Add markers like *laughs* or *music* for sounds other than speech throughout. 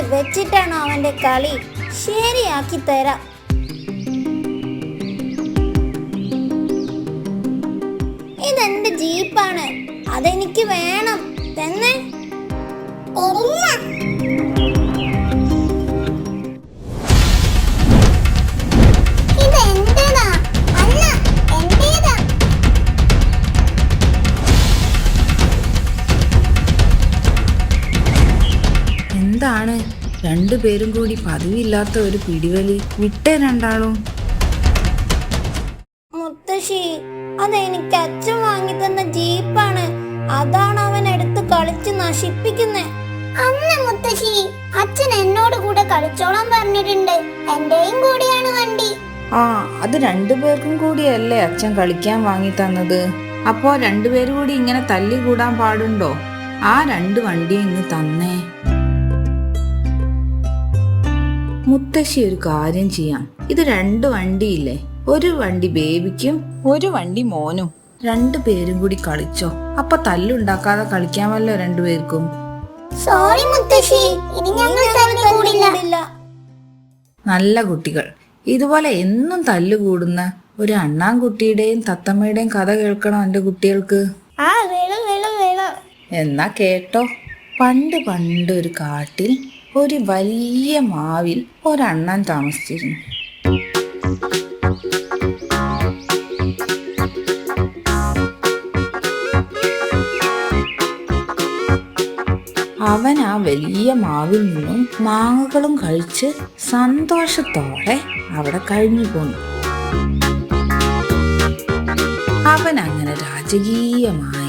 വെച്ചിട്ടാണോ അവന്റെ കളി? ശരിയാക്കി തരാം. ഇതെന്റെ ജീപ്പാണ്? അതെനിക്ക് വേണം. തന്നെ? ഇത് രണ്ടുപേരും കൂടി പതിവില്ലാത്ത ഒരു പിടിവലി. വിട്ടേ രണ്ടാളും. മുത്തശ്ശി അതെനിക്ക് അച്ഛൻ വാങ്ങി തന്ന ജീപ്പാണ്. അതാണ് അവൻ എടുത്ത് കളിച്ച് നശിപ്പിക്കുന്നേ. അല്ല മുത്തശ്ശി അച്ഛൻ എന്നോട് കൂടെ കളിച്ചോളാൻ പറഞ്ഞിട്ടുണ്ട്. എന്റെയും കൂടിയാണ് വണ്ടി. ആ അത് രണ്ടുപേർക്കും കൂടിയല്ലേ അച്ഛൻ കളിക്കാൻ വാങ്ങി തന്നത്? അപ്പോ രണ്ടുപേരും കൂടി ഇങ്ങനെ തല്ലി കൂടാൻ പാടുണ്ടോ? ആ രണ്ട് വണ്ടിയും ഇങ്ങ് തന്നേ. മുത്തശ്ശി ഒരു കാര്യം ചെയ്യാം. ഇത് രണ്ട് വണ്ടിയില്ലേ? ഒരു വണ്ടി ബേബിക്കും ഒരു വണ്ടി മോനും. രണ്ടു പേരും കൂടി കളിച്ചോ. അപ്പൊ തല്ലുണ്ടാക്കാതെ കളിക്കാമല്ലോ രണ്ടുപേർക്കും. സോറി മുത്തശ്ശി ഇനി ഞങ്ങൾ തമ്മിൽ നല്ല കുട്ടികൾ. ഇതുപോലെ എന്നും തല്ലുകൂടുന്ന ഒരു അണ്ണാൻകുട്ടിയുടെയും തത്തമ്മയുടെയും കഥ കേൾക്കണോ എന്റെ കുട്ടികൾക്ക്? എന്നാ കേട്ടോ. പണ്ട് പണ്ട് ഒരു കാട്ടിൽ ഒരു വലിയ മാവിൽ ഒരണ്ണൻ താമസിച്ചിരുന്നു. അവൻ ആ വലിയ മാവിൽ നിന്നും മാങ്ങകളും കഴിച്ച് സന്തോഷത്തോടെ അവിടെ കഴിഞ്ഞു പോന്നു. അവൻ അങ്ങനെ രാജകീയമായി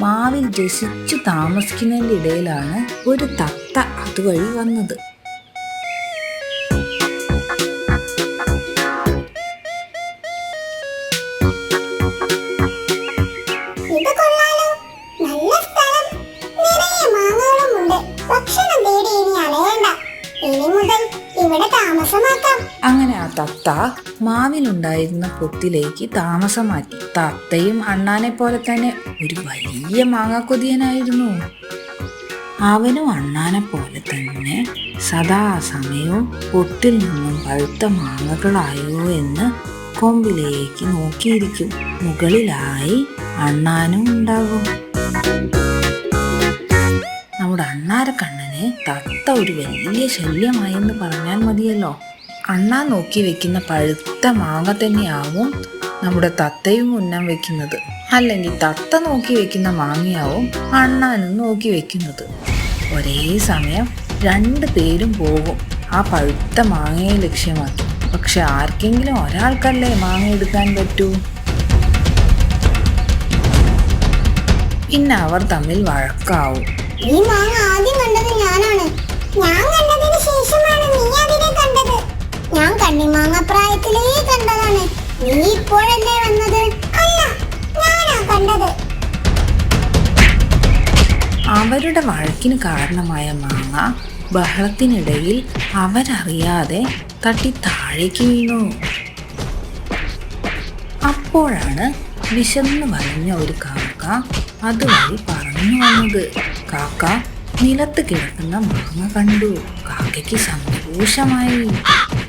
മാവിൽ രസിച്ചു താമസിക്കുന്നതിന്റെ ഇടയിലാണ് ഒരു തത്ത അതുവഴി വന്നത്. മാവിലുണ്ടായിരുന്ന പൊത്തിലേക്ക് താമസം മാറ്റി തത്തയും അണ്ണാനെ പോലെ തന്നെ ഒരു വലിയ മാങ്ങാക്കൊതിയനായിരുന്നു. അവനും അണ്ണാനെ പോലെ തന്നെ സദാസമയവും പൊട്ടിൽ നിന്നും പഴുത്ത മാങ്ങകളായോ എന്ന് കൊമ്പിലേക്ക് നോക്കിയിരിക്കും. മുകളിലായി അണ്ണാനും ഉണ്ടാകും. നമ്മുടെ അണ്ണാരക്കണ്ണനെ തത്ത ഒരു വലിയ ശല്യമായെന്ന് പറഞ്ഞാൽ മതിയല്ലോ. അണ്ണാൻ നോക്കി വെക്കുന്ന പഴുത്ത മാങ്ങ തന്നെയാവും നമ്മുടെ തത്തയും ഉന്നം വെക്കുന്നത്. അല്ലെങ്കിൽ തത്ത നോക്കി വെക്കുന്ന മാങ്ങയാവും അണ്ണാനും നോക്കി വെക്കുന്നത്. ഒരേ സമയം രണ്ട് പേരും പോകും ആ പഴുത്ത മാങ്ങയെ ലക്ഷ്യമാക്കി. പക്ഷെ ആർക്കെങ്കിലും ഒരാൾക്കല്ലേ മാങ്ങ എടുക്കാൻ പറ്റൂ? പിന്നെ അവർ തമ്മിൽ വഴക്കാവും. ഈ മാങ്ങ ആദ്യം കണ്ടത് ഞാനാണ്. ഞാൻ കണ്ടതിന് ശേഷമാണ് നീ അതിനെ ഞാൻ കണ്ണിമാങ്ങ പ്രായത്തിലേ കണ്ടതാണ്. നീ ഇപ്പോഴല്ലേ വന്നത്? അല്ല ഞാനാ കണ്ടത്. അവരുടെ വഴക്കിന് കാരണമായ മാങ്ങ ബഹളത്തിനിടയിൽ അവരറിയാതെ തട്ടി താഴേക്ക് വീണു. അപ്പോഴാണ് വിശന്ന് വലഞ്ഞ ഒരു കാക്ക അതുവഴി പറഞ്ഞു വന്നത്. കാക്ക നിലത്ത് കിടക്കുന്ന മാങ്ങ കണ്ടു. കാക്കയ്ക്ക് സന്തോഷമായി.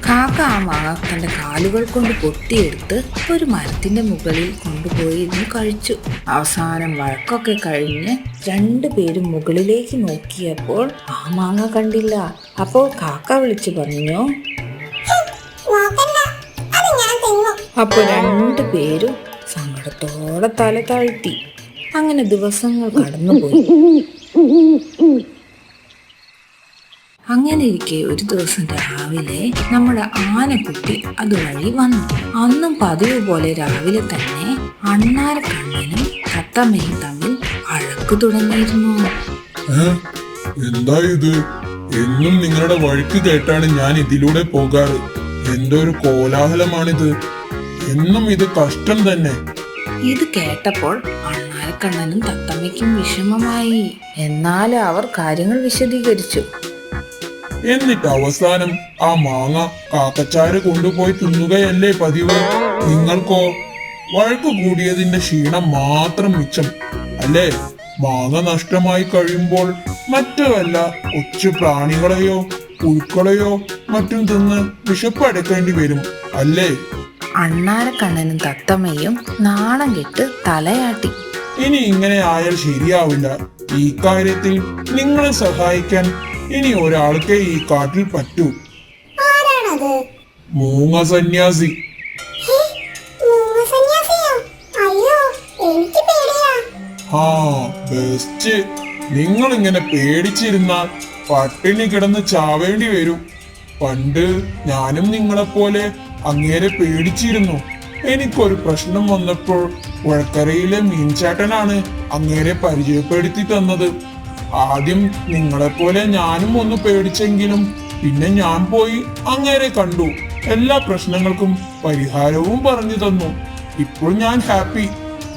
കാക്ക ആ മാങ്ങ തന്റെ കാലുകൾ കൊണ്ട് പൊട്ടിയെടുത്ത് ഒരു മരത്തിന്റെ മുകളിൽ കൊണ്ടുപോയി ഇരുന്ന് കഴിച്ചു. അവസാനം വഴക്കൊക്കെ കഴിഞ്ഞ് രണ്ടുപേരും മുകളിലേക്ക് നോക്കിയപ്പോൾ ആ മാങ്ങ കണ്ടില്ല. അപ്പോൾ കാക്ക വിളിച്ചു പറഞ്ഞു അപ്പോൾ രണ്ടു പേരും സങ്കടത്തോടെ തല താഴ്ത്തി. അങ്ങനെ ദിവസങ്ങൾ കടന്നുപോയി. *laughs* അങ്ങനെ ഇരിക്കെ ഒരു ദിവസം രാവിലെ നമ്മുടെ ആനക്കുട്ടി അതുവഴി വന്നു. അന്നും പതിവ് പോലെ രാവിലെ തന്നെ അണ്ണാര കണ്ണനും തത്തമ്മയും തമ്മിൽ അഴക്ക് തുടങ്ങിയിരുന്നു. എന്താ ഇത്? എന്നും നിങ്ങളുടെ വഴിക്ക് കേട്ടാണ് ഞാൻ ഇതിലൂടെ പോകാറ്. എന്തൊരു കോലാഹലമാണിത്. എന്നും ഇത് കഷ്ടം തന്നെ. ഇത് കേട്ടപ്പോൾ അണ്ണാരക്കണ്ണനും തത്തമ്മയ്ക്കും വിഷമമായി. എന്നാൽ അവർ കാര്യങ്ങൾ വിശദീകരിച്ചു. എന്നിട്ട് അവസാനം ആ മാങ്ങ കാക്കച്ചാര് കൊണ്ടുപോയി തിന്നുകയല്ലേ പതിവ്? നിങ്ങൾക്കോ? വഴക്ക് കൂടിയതിന്റെ ക്ഷീണം മാത്രം മിച്ചം അല്ലേ? മാങ്ങ നഷ്ടമായി കഴിയുമ്പോൾ മറ്റുമല്ല കൊച്ചു പ്രാണികളെയോ പുഴുക്കളെയോ മറ്റും തിന്ന് വിശപ്പ് അടക്കേണ്ടി വരും അല്ലേ? അണ്ണാരക്കണ്ണനും തത്തമ്മയും നാണം കെട്ട് തലയാട്ടി. ഇനി ഇങ്ങനെ ആയാൽ ശരിയാവില്ല. ഈ കാര്യത്തിൽ നിങ്ങളെ സഹായിക്കാൻ ഇനി ഒരാൾക്കേ ഈ കാട്ടിൽ പറ്റൂ. മൂങ്ങ സന്യാസി ആ ബെസ്റ്റ്. നിങ്ങൾ ഇങ്ങനെ പേടിച്ചിരുന്നാൽ പട്ടിണി കിടന്ന് ചാവേണ്ടി വരും. പണ്ട് ഞാനും നിങ്ങളെപ്പോലെ അങ്ങേരെ പേടിച്ചിരുന്നു. എനിക്കൊരു പ്രശ്നം വന്നപ്പോൾ പുഴക്കരയിലെ മീൻചാട്ടനാണ് അങ്ങേരെ പരിചയപ്പെടുത്തി തന്നത്. ആദ്യം നിങ്ങളെപ്പോലെ ഞാനും ഒന്ന് പേടിച്ചെങ്കിലും പിന്നെ ഞാൻ പോയി അങ്ങേരെ കണ്ടു. എല്ലാ പ്രശ്നങ്ങൾക്കും പരിഹാരവും പറഞ്ഞു തന്നു. ഇപ്പോൾ ഞാൻ ഹാപ്പി.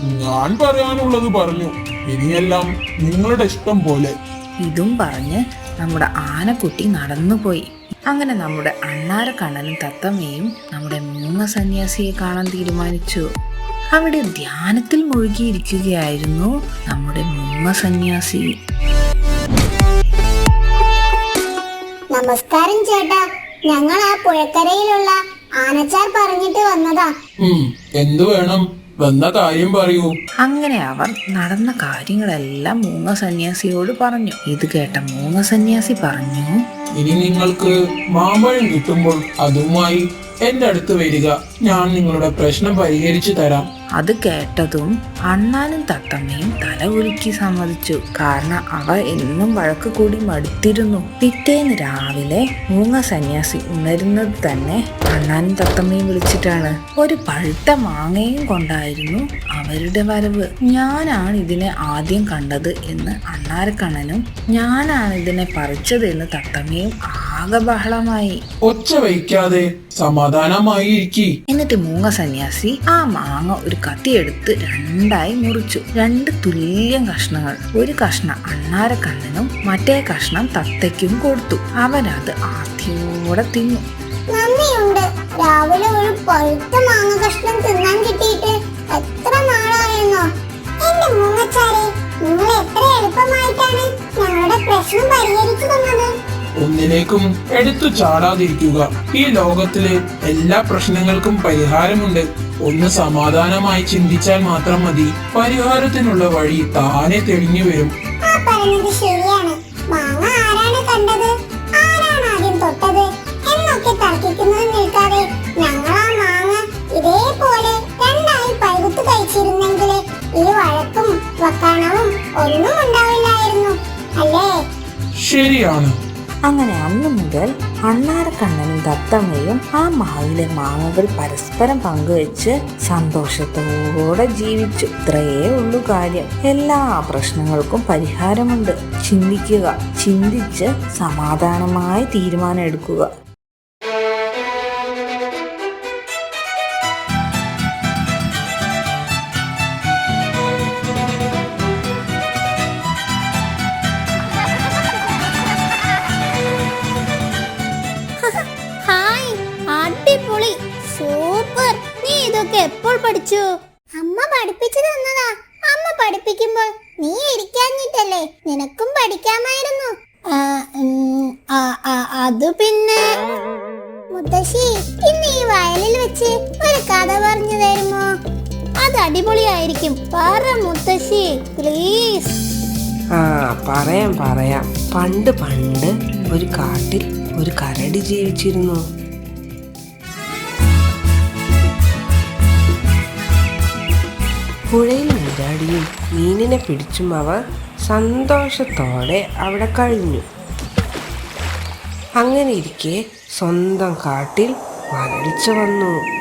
ഞാൻ പറയാനുള്ളത് പറഞ്ഞു. ഇനിയെല്ലാം നിങ്ങളുടെ ഇഷ്ടം പോലെ. ഇതും പറഞ്ഞ് നമ്മുടെ ആനക്കുട്ടി നടന്നുപോയി. അങ്ങനെ നമ്മുടെ അണ്ണാരക്കണ്ണനും തത്തമ്മയും നമ്മുടെ മൂങ്ങ സന്യാസിയെ കാണാൻ തീരുമാനിച്ചു. അവിടെ ധ്യാനത്തിൽ മുഴുകിയിരിക്കുകയായിരുന്നു നമ്മുടെ മുമ്മ സന്യാസി. നമസ്കാരം ചേട്ടാ. ഞങ്ങൾ ആ പുഴക്കരയിലുള്ള ആനച്ചാർ പറഞ്ഞിട്ട് വന്നതാ. എന്തു വേണം? വന്ന കാര്യം പറയൂ. അങ്ങനെ അവർ നടന്ന കാര്യങ്ങളെല്ലാം മൂന്ന സന്യാസിയോട് പറഞ്ഞു. ഇത് കേട്ട മൂന്ന സന്യാസി പറഞ്ഞു ഇനി നിങ്ങൾക്ക് മാമ്പഴം കിട്ടുമ്പോൾ അതുമായി എന്റെ അടുത്ത് വരിക. ഞാൻ നിങ്ങളുടെ പ്രശ്നം പരിഹരിച്ചു തരാം. അത് കേട്ടതും അണ്ണാനും തത്തമ്മയും തല ഉരുക്കി സമ്മതിച്ചു. കാരണം അവ എന്നും വഴക്ക് കൂടി മടുത്തിരുന്നു. പിറ്റേന്ന് രാവിലെ മൂങ്ങ സന്യാസി ഉണരുന്നത് തന്നെ അണ്ണാനും തത്തമ്മയും വിളിച്ചിട്ടാണ്. ഒരു പഴുത്ത മാങ്ങയും കൊണ്ടായിരുന്നു അവരുടെ വരവ്. ഞാനാണ് ഇതിനെ ആദ്യം കണ്ടത് എന്ന് അണ്ണാരക്കണ്ണനും ഞാനാണ് ഇതിനെ പറിച്ചത് എന്ന് തത്തമ്മയും ആകെ ബഹളമായി. ഒച്ച വയ്ക്കാതെ സമാധാനമായി ഇരിക്കി എന്നിട്ട് മൂങ്ങ സന്യാസി ആ മാങ്ങ ഒരു കത്തിയെടുത്ത് രണ്ടായി മുറിച്ചു. രണ്ട് തുല്യം കഷ്ണങ്ങൾ. ഒരു കഷ്ണം അണ്ണാരക്കണ്ണനും മറ്റേ കഷ്ണം തത്തയ്ക്കും കൊടുത്തു. അവനത് ആദ്യോടെ തിന്നു. നന്ദിയുണ്ട്. രാവിലെ ഒരു ഒന്നിലേക്കും എടുത്തു ചാടാതിരിക്കുക. ഈ ലോകത്തിലെ എല്ലാ പ്രശ്നങ്ങൾക്കും പരിഹാരമുണ്ട്. ഒന്ന് സമാധാനമായി ചിന്തിച്ചാൽ മാത്രം മതി. പരിഹാരത്തിനുള്ള വഴി താനെ തെളിഞ്ഞു വരും. ഇതേപോലെ രണ്ടായി പഴുത്ത് കഴിച്ചിരുന്നെങ്കിൽ ഈ വഴക്കും വക്കാണവും ഒന്നും ഉണ്ടാവില്ലായിരുന്നു. അല്ലേ? ശരിയാണ്. അങ്ങനെ അന്നു മുതൽ അണ്ണാരക്കണ്ണനും ദത്തമ്മയും ആ മാവിലെ മാങ്ങകൾ പരസ്പരം പങ്കുവെച്ച് സന്തോഷത്തോടെ ജീവിച്ചു. ഇത്രയേ ഉള്ളൂ കാര്യം. എല്ലാ പ്രശ്നങ്ങൾക്കും പരിഹാരമുണ്ട്. ചിന്തിക്കുക ചിന്തിച്ച് സമാധാനമായി തീരുമാനം എടുക്കുക പഠിച്ചു അമ്മ പഠിപ്പിച്ചു തന്നതാ. അമ്മ പഠിപ്പിക്കുമ്പോൾ നീ ഇരിക്കാഞ്ഞിട്ടല്ലേ? നിനക്കും പഠിക്കാമായിരുന്നു. അത് പിന്നെ. മുത്തശ്ശി ഇന്ന് ഈ വയലിൽ വെച്ച് ഒരു കഥ പറഞ്ഞു തരുമോ? അത് അടിപൊളിയായിരിക്കും. പറ മുത്തശ്ശി പ്ലീസ് ആ പറയാം പറയാം. പണ്ട് പണ്ട് ഒരു കാട്ടിൽ ഒരു കരടി ജീവിച്ചിരുന്നു. പുഴയിൽ നീരാടിയും മീനിനെ പിടിച്ചും അവർ സന്തോഷത്തോടെ അവിടെ കഴിഞ്ഞു. അങ്ങനെ ഇരിക്കെ സ്വന്തം കാട്ടിൽ വരൾച്ച വന്നു.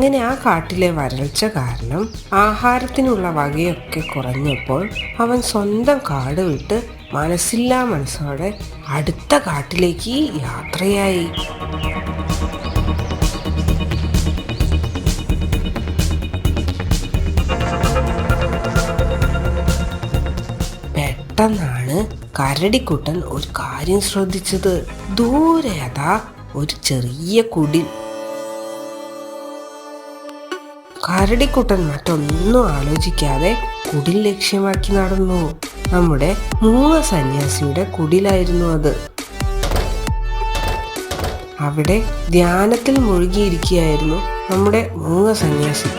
അങ്ങനെ ആ കാട്ടിലെ വരൾച്ച കാരണം ആഹാരത്തിനുള്ള വകയൊക്കെ കുറഞ്ഞപ്പോൾ അവൻ സ്വന്തം കാട് വിട്ട് മനസ്സില്ലാ മനസ്സോടെ അടുത്ത കാട്ടിലേക്ക് യാത്രയായി. പെട്ടെന്നാണ് കരടിക്കുട്ടൻ ഒരു കാര്യം ശ്രദ്ധിച്ചത്. ദൂരേതാ ഒരു ചെറിയ കുടിൽ. കരടിക്കുട്ടൻ മറ്റൊന്നും ആലോചിക്കാതെ കുടിൽ ലക്ഷ്യമാക്കി നടന്നു. നമ്മുടെ മൂങ്ങ സന്യാസിയുടെ കുടിലായിരുന്നു അത്. അവിടെ ധ്യാനത്തിൽ മുഴുകിയിരിക്കുകയായിരുന്നു നമ്മുടെ മൂങ്ങ സന്യാസി.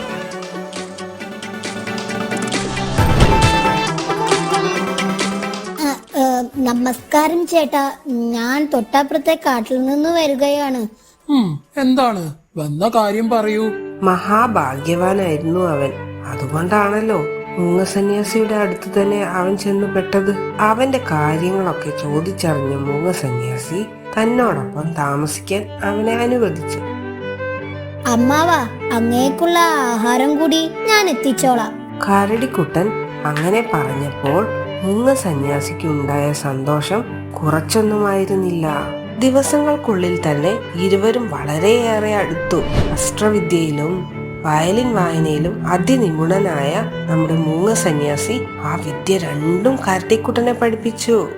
നമസ്കാരം ചേട്ടാ. ഞാൻ തൊട്ടപ്പുറത്തെ കാട്ടിൽ നിന്ന് വരികയാണ്. എന്താണ്? വന്ന കാര്യം പറയൂ. മഹാഭാഗ്യവാനായിരുന്നു അവൻ. അതുകൊണ്ടാണല്ലോ മൂങ്ങസന്യാസിയുടെ അടുത്ത് തന്നെ അവൻ ചെന്ന് പെട്ടത്. അവന്റെ കാര്യങ്ങളൊക്കെ ചോദിച്ചറിഞ്ഞ മൂങ്ങസന്യാസി തന്നോടൊപ്പം താമസിക്കാൻ അവനെ അനുവദിച്ചു. അമ്മാവ അങ്ങേക്കുള്ള ആഹാരം കൂടി ഞാൻ എത്തിച്ചോളാം. കരടിക്കുട്ടൻ അങ്ങനെ പറഞ്ഞപ്പോൾ മൂങ്ങ സന്യാസിക്ക് ഉണ്ടായ സന്തോഷം കുറച്ചൊന്നുമായിരുന്നില്ല. ദിവസങ്ങൾക്കുള്ളിൽ തന്നെ ഇരുവരും വളരെയേറെ അടുത്തു. അസ്ത്രവിദ്യയിലും വയലിൻ വായനയിലും അതിനിപുണനായ നമ്മുടെ മൂങ്ങ സന്യാസി ആ വിദ്യ രണ്ടും കാർത്തിക്കുട്ടനെ പഠിപ്പിച്ചു.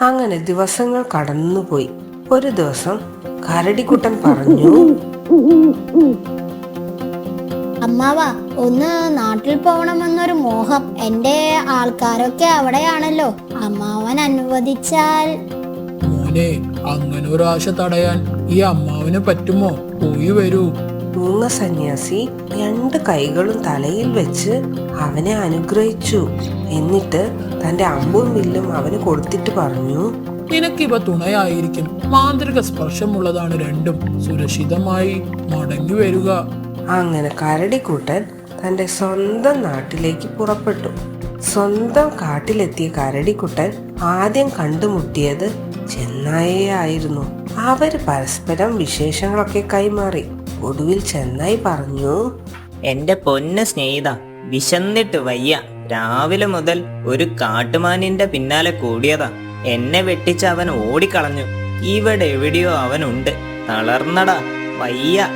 അങ്ങനെ ദിവസങ്ങൾ കടന്നുപോയി. ഒരു ദിവസം കരടിക്കുട്ടൻ പറഞ്ഞു അമ്മാവ ഒന്ന് നാട്ടിൽ പോകണമെന്നൊരു മോഹം. എന്റെ ആൾക്കാരൊക്കെ അവിടെയാണല്ലോ. അമ്മാവൻ അനുവദിച്ചാൽ മോനെ അങ്ങനെ ഒരാശ തടയാൻ ഈ അമ്മാവിന് പറ്റുമോ? പോയി വരൂ. മൂങ്ങ സന്യാസി രണ്ട് കൈകളും തലയിൽ വെച്ച് അവനെ അനുഗ്രഹിച്ചു. എന്നിട്ട് തന്റെ അമ്പും വില്ലും അവന് കൊടുത്തിട്ട് പറഞ്ഞു നിനക്കിവ തുണയായിരിക്കും. മാന്ത്രിക സ്പർശമുള്ളതാണ് രണ്ടും. സുരക്ഷിതമായി മടങ്ങി വരിക. അങ്ങനെ കരടിക്കൂട്ടൻ തന്റെ സ്വന്തം നാട്ടിലേക്ക് പുറപ്പെട്ടു. സ്വന്തം കാട്ടിലെത്തിയ കരടിക്കുട്ടൻ ആദ്യം കണ്ടുമുട്ടിയത് ചെന്നായിയെ ആയിരുന്നു അവർ പരസ്പരം വിശേഷങ്ങളൊക്കെ കൈമാറി. ഒടുവിൽ ചെന്നായി പറഞ്ഞു എന്റെ പൊന്ന സ്നേഹിത വിശന്നിട്ട് വയ്യ. രാവിലെ മുതൽ ഒരു കാട്ടുമാനിന്റെ പിന്നാലെ കൂടിയതാ. എന്നെ വെട്ടിച്ച് അവൻ ഓടിക്കളഞ്ഞു. ഇവിടെ എവിടെയോ അവനുണ്ട്. തളർന്നടാ വയ്യ.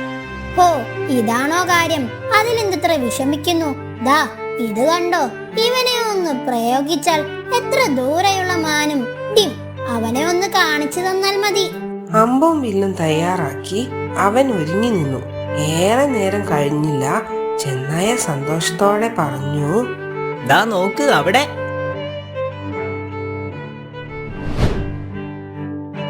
ഹോ ഇതാണോ കാര്യം? അതിലെന്തത്ര വിഷമിക്കുന്നു? ദാ ഇത് കണ്ടോ? ഇവനെ ഒന്ന് പ്രയോഗിച്ചാൽ എത്ര ദൂരെയുള്ള മാനും ഡിം അവനെ ഒന്ന് കാണിച്ചു തന്നാൽ മതി. അമ്പും വില്ലും തയ്യാറാക്കി അവൻ ഒരുങ്ങി നിന്നു. ഏറെ നേരം കഴിഞ്ഞില്ല. ചെന്നായ സന്തോഷത്തോടെ പറഞ്ഞു ദാ നോക്ക് അവിടെ.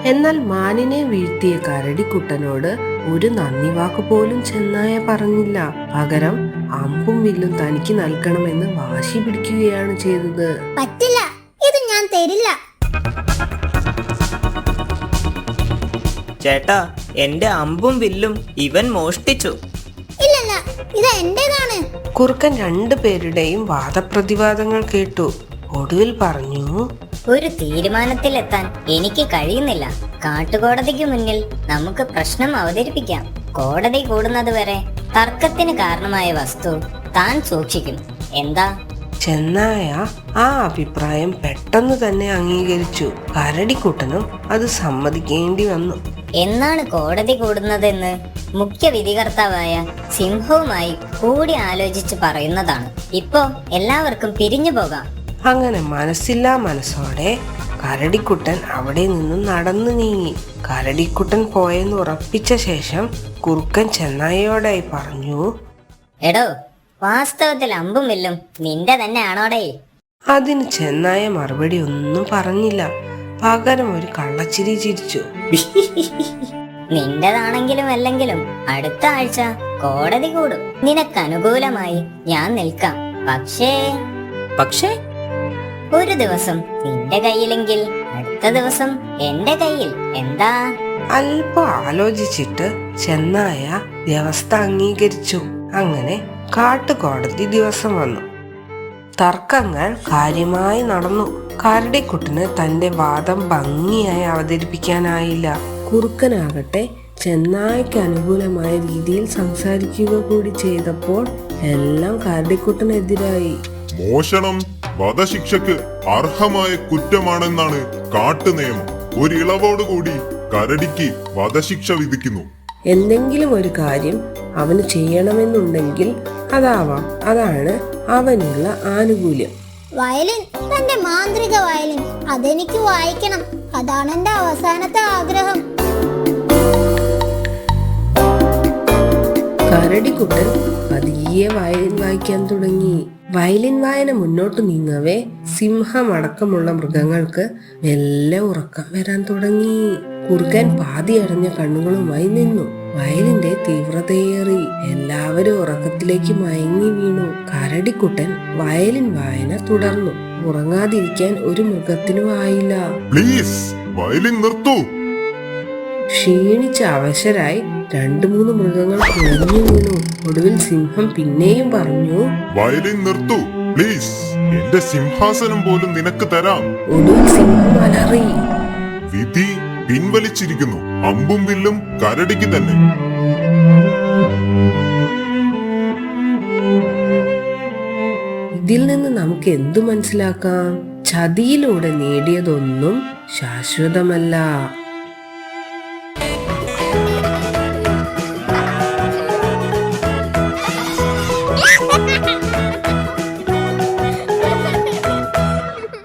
എന്നാൽ മാനിനെ വീഴ്ത്തിയ കരടിക്കുട്ടനോട് ഒരു നന്ദി വാക്ക് പോലും ചെന്നായ പറഞ്ഞില്ല. പകരം അമ്പും വില്ലും തനിക്ക് നൽകണമെന്ന് വാശി പിടിക്കുകയാണ് ചെയ്തത്. പറ്റില്ല. ഇത് ഞാൻ തരില്ല. ചേട്ടാ എന്റെ അമ്പും വില്ലും ഇവൻ മോഷ്ടിച്ചു. ഇല്ലല്ല ഇത് എന്റേതാണ്. കുറുക്കൻ രണ്ടു പേരുടെയും വാദപ്രതിവാദങ്ങൾ കേട്ടു. ഒടുവിൽ പറഞ്ഞു ഒരു തീരുമാനത്തിലെത്താൻ എനിക്ക് കഴിയുന്നില്ല. കാട്ടുകോടതിക്ക് മുന്നിൽ നമുക്ക് പ്രശ്നം അവതരിപ്പിക്കാം. കോടതി കൂടുന്നത് വരെ തർക്കത്തിന് കാരണമായ വസ്തു താൻ സൂക്ഷിക്കും. എന്താ? ചെന്നായ ആ അഭിപ്രായം പെട്ടെന്ന് തന്നെ അംഗീകരിച്ചു. കരടിക്കുട്ടനും അത് സമ്മതിക്കേണ്ടി വന്നു. എന്നാണ് കോടതി കൂടുന്നതെന്ന് മുഖ്യ വിധികർത്താവായ സിംഹവുമായി കൂടി ആലോചിച്ച് പറയുന്നതാണ്. ഇപ്പോ എല്ലാവർക്കും പിരിഞ്ഞു പോകാം. അങ്ങനെ മനസ്സില്ലാ മനസ്സോടെ കരടിക്കുട്ടൻ അവിടെ നിന്നും നടന്നു നീങ്ങി. കരടിക്കുട്ടൻ പോയെന്ന് ഉറപ്പിച്ച ശേഷം കുറുക്കൻ ചെന്നായയോടായി പറഞ്ഞു എടോ വാസ്തവത്തിൽ അമ്പും വില്ലും നിന്റെ തന്നെ ആണോടേ അതിന് ചെന്നായ മറുപടി ഒന്നും പറഞ്ഞില്ല. പകരം ഒരു കള്ളച്ചിരി ചിരിച്ചു. നിന്റേതാണെങ്കിലും അല്ലെങ്കിലും അടുത്ത ആഴ്ച കോടതി കൂടും. നിനക്ക് അനുകൂലമായി ഞാൻ നിൽക്കാം. പക്ഷേ പക്ഷേ ഒരു ദിവസം നിന്റെ കയ്യിലെങ്കിൽ അടുത്ത ദിവസം എന്റെ കയ്യിൽ. എന്താ? അല്പം ആലോചിച്ചിട്ട് ചെന്നായ വ്യവസ്ഥ അംഗീകരിച്ചു. അങ്ങനെ കാട്ടുകോടതി ദിവസം വന്നു. തർക്കങ്ങൾ കാര്യമായി നടന്നു. കരടിക്കുട്ടിന് തന്റെ വാദം ഭംഗിയായി അവതരിപ്പിക്കാനായില്ല. കുറുക്കനാകട്ടെ ചെന്നായ്ക്ക് അനുകൂലമായ രീതിയിൽ സംസാരിക്കുക കൂടി ചെയ്തപ്പോൾ എല്ലാം കരടിക്കുട്ടനെതിരായി. മോഷണം? വധശിക്ഷക്ക് അർഹമായ കുറ്റമാണെന്നാണ് കാട്ടുനിയമം. ഒരു ഇളവോടുകൂടി കരടിക്ക് വധശിക്ഷ വിധിക്കുന്നു. എന്തെങ്കിലും ഒരു കാര്യം അവന് ചെയ്യണമെന്നുണ്ടെങ്കിൽ അതാവാം. അതാണ് അവനുള്ള ആനുകൂല്യം. വയലിൻ തന്റെ മാന്ത്രിക വയലിൻ. അതെനിക്ക് വായിക്കണം. അതാണ് എന്റെ അവസാനത്തെ ആഗ്രഹം. കരടിക്കുട്ടൻ പതിയെ വയലിൻ വായിക്കാൻ തുടങ്ങി. വയലിൻ വായന മുന്നോട്ട് നീങ്ങവേ. സിംഹമടക്കമുള്ള മൃഗങ്ങൾക്ക് മെല്ലെ ഉറക്കം വരാൻ തുടങ്ങി. കുറുക്കൻ പാതി അടഞ്ഞ കണ്ണുകളുമായി നിന്നു. വയലിന്റെ തീവ്രതയേറി എല്ലാവരും ഉറക്കത്തിലേക്ക് മയങ്ങി വീണു. കരടിക്കുട്ടൻ വയലിൻ വായന തുടർന്നു. ഉറങ്ങാതിരിക്കാൻ ഒരു മൃഗത്തിനും ആയില്ല. പ്ലീസ് വയലിൻ നിർത്തൂ. ക്ഷീണിച്ച അവശരായി രണ്ടു മൂന്ന് മൃഗങ്ങൾ കുഴഞ്ഞു വീണു. ഒടുവിൽ സിംഹം പിന്നെയും പറഞ്ഞു വയലിൻ നിർത്തു പ്ലീസ്. എന്റെ സിംഹാസനം പോലും നിനക്ക് തരാം. ഒടുവിൽ സിംഹം അലറി വിധി പിൻവലിച്ചിരിക്കുന്നു. അമ്പും വില്ലും കരടിക്ക് തന്നെ. ഇതിൽ നിന്ന് നമുക്ക് എന്തു മനസ്സിലാക്കാം? ചതിയിലൂടെ നേടിയതൊന്നും ശാശ്വതമല്ല.